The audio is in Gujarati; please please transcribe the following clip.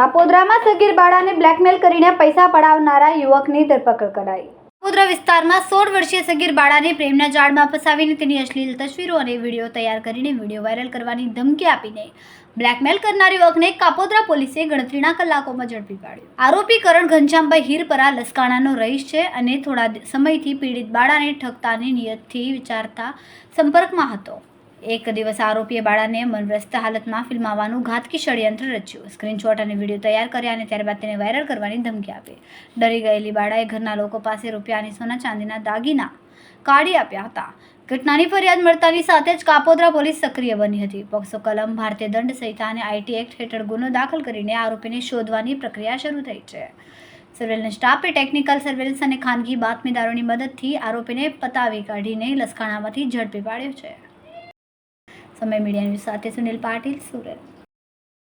કાપોદ્રામાં સગીર બાળાને બ્લેકમેલ કરીને પૈસા પડાવનારા યુવકની ધરપકડ કરાઈ. કાપોદ્રા વિસ્તારમાં સોળ વર્ષીય સગીર બાળાને પ્રેમના જાળમાં ફસાવીને તેની અશ્લીલ તસવીરો અને વીડિયો તૈયાર કરીને વીડિયો વાયરલ કરવાની ધમકી આપીને બ્લેકમેલ કરનાર યુવકને કાપોદ્રા પોલીસે ગણતરીના કલાકોમાં ઝડપી પાડ્યો. આરોપી કરણ ઘનશ્યામભાઈ હીરપરા લસકાણાનો રહીશ છે અને થોડા સમયથી પીડિત બાળાને ઠગતાની નિયતથી વિચારતા સંપર્કમાં હતો. એક દિવસ આરોપીએ બાળાને મનગ્રસ્ત હાલતમાં ફિલ્માવાનું ઘાતકી ષડયંત્ર રચ્યું. સ્ક્રીનશોટ અને વીડિયો તૈયાર કર્યા અને ત્યારબાદ તેને વાયરલ કરવાની ધમકી આપી. ડરી ગયેલી બાળાએ ઘરના લોકો પાસે રૂપિયા અને સોના ચાંદીના દાગીના કાઢી આપ્યા હતા. ઘટનાની ફરિયાદ મળતાની સાથે જ કાપોદ્રા પોલીસ સક્રિય બની હતી. પોક્સો કલમ, ભારતીય દંડ સંહિતા અને આઈટી એક્ટ હેઠળ ગુનો દાખલ કરીને આરોપીને શોધવાની પ્રક્રિયા શરૂ થઈ છે. સર્વેલન્સ સ્ટાફે ટેકનિકલ સર્વેલન્સ અને ખાનગી બાતમીદારોની મદદથી આરોપીને પતાવી કાઢીને લસકાણામાંથી ઝડપી પાડ્યો છે. સમય મીડિયા ન્યૂઝ સાથે સુનિલ પાટીલ સુરત.